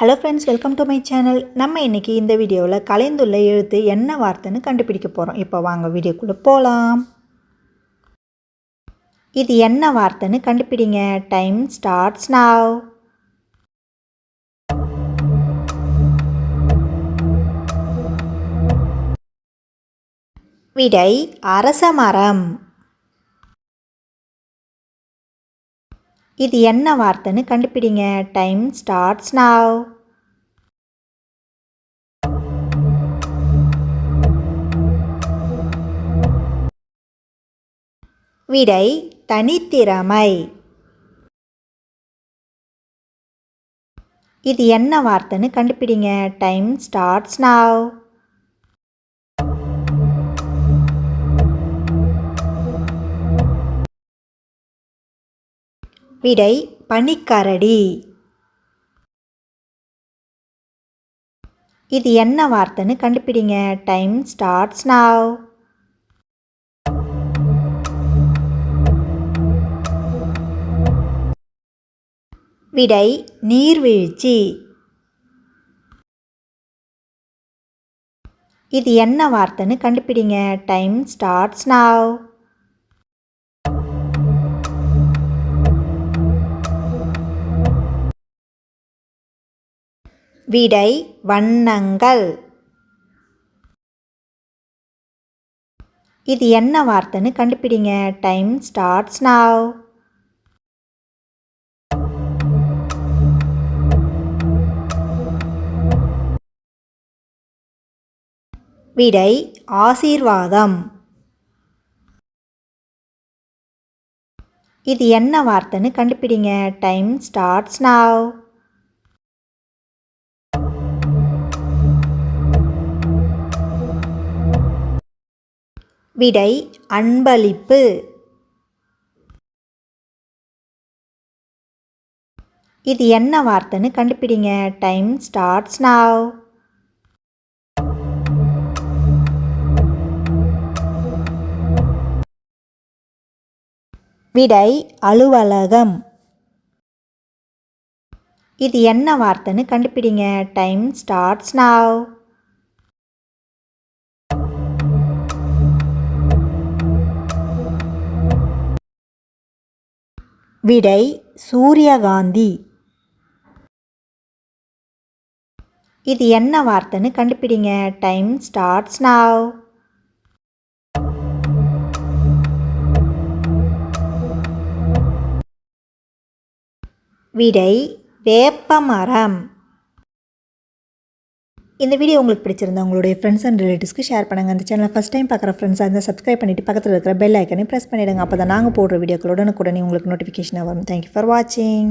Hello friends welcome to my channel நம்ம இன்றைக்கி இந்த வீடியோவில் கலைந்துள்ள எழுத்து என்ன வார்த்தைன்னு கண்டுபிடிக்க போகிறோம் இப்போ வாங்க வீடியோக்குள்ளே போகலாம் இது என்ன வார்த்தைன்னு கண்டுபிடிங்க. டைம் ஸ்டார்ட்ஸ் நாவ் விடை அரச மரம். இது என்ன வார்த்தைன்னு கண்டுபிடிங்க. டைம் ஸ்டார்ட்ஸ் நாவ் விடை தனித்திறமை. இது என்ன வார்த்தைன்னு கண்டுபிடிங்க. டைம் ஸ்டார்ட்ஸ் நாவ் விடை பனிக்கரடி இது என்ன வார்த்தைன்னு கண்டுபிடிங்க. டைம் ஸ்டார்ட்ஸ் நாவ் விடை நீர்வீழ்ச்சி. இது என்ன வார்த்தைன்னு கண்டுபிடிங்க. டைம் ஸ்டார்ட்ஸ் நாவ் விடை வண்ணங்கள். இது என்ன வார்த்தைன்னு கண்டுபிடிங்க. டைம் ஸ்டார்ட்ஸ் நாவ் விடை ஆசீர்வாதம். இது என்ன வார்த்தைன்னு கண்டுபிடிங்க. டைம் ஸ்டார்ட்ஸ் நாவ் விடை அன்பளிப்பு. இது என்ன வார்த்தைன்னு கண்டுபிடிங்க. டைம் ஸ்டார்ட்ஸ் நாவ் விடை அலுவலகம். இது என்ன வார்த்தைன்னு கண்டுபிடிங்க. டைம் ஸ்டார்ட்ஸ் நாவ் விடை சூரியகாந்தி. இது என்ன வார்த்தைன்னு கண்டுபிடிங்க. டைம் ஸ்டார்ட்ஸ் நாவ் விடை வேப்பமரம். இந்த வீடியோ உங்களுக்கு பிடிச்சிருந்தா உங்களுடைய ஃப்ரெண்ட்ஸ் அண்ட் ரிலேட்டிவ்ஸ்க்கு ஷேர் பண்ணுங்கள் அந்த சேனலை ஃபஸ்ட் டைம் பார்க்குற ஃப்ரெண்ட்ஸாக இருந்தால் சப்ஸ்கிரைப் பண்ணிவிட்டு பக்கத்தில் இருக்கிற பெல் ஐக்கனை ப்ரெஸ் பண்ணிவிடுங்க அப்போ தான் நாங்கள் போடுற வீடியோக்களுடன் உடனே உங்களுக்கு நோட்டிஃபிகேஷன் வரும். தேங்க்யூ ஃபார் வாட்சிங்